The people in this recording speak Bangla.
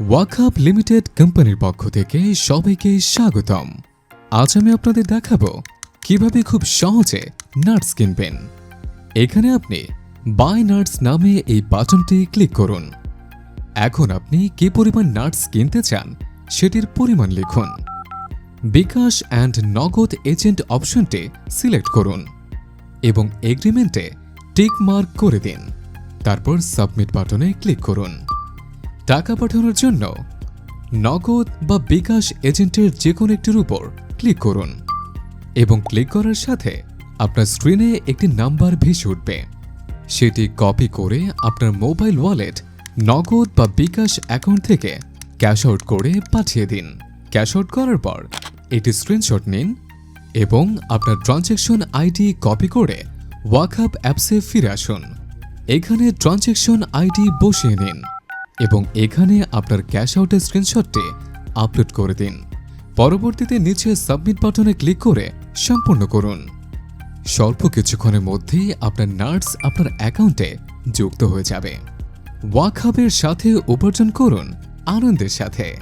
ওয়াকআপ লিমিটেড কোম্পানির পক্ষ থেকে সবাইকে স্বাগতম। আজ আমি আপনাদের দেখাবো কীভাবে খুব সহজে নাটস কিনবেন। এখানে আপনি বাই নাটস নামে এই বাটনটি ক্লিক করুন। এখন আপনি কি পরিমাণ নাটস কিনতে চান সেটির পরিমাণ লিখুন। বিকাশ অ্যান্ড নগদ এজেন্ট অপশনটি সিলেক্ট করুন এবং এগ্রিমেন্টে টিক মার্ক করে দিন। তারপর সাবমিট বাটনে ক্লিক করুন। টাকা পাঠানোর জন্য নগদ বা বিকাশ এজেন্টের যে কোনো একটির উপর ক্লিক করুন এবং ক্লিক করার সাথে আপনার স্ক্রিনে একটি নাম্বার ভেসে উঠবে। সেটি কপি করে আপনার মোবাইল ওয়ালেট নগদ বা বিকাশ অ্যাকাউন্ট থেকে ক্যাশ আউট করে পাঠিয়ে দিন। ক্যাশ আউট করার পর একটি স্ক্রিনশট নিন এবং আপনার ট্রানজ্যাকশন আইডি কপি করে ওয়াকআপ অ্যাপসে ফিরে আসুন। এখানে ট্রানজ্যাকশন আইডি বসিয়ে নিন। এবং এখানে আপনার ক্যাশ আউটের স্ক্রিনশটটি আপলোড করে দিন। পরবর্তীতে নিচে সাবমিট বাটনে ক্লিক করে সম্পূর্ণ করুন। স্বল্প কিছুক্ষণের মধ্যেই আপনার নার্স আপনার অ্যাকাউন্টে যুক্ত হয়ে যাবে। ওয়াকহাবের সাথে উপার্জন করুন আনন্দের সাথে।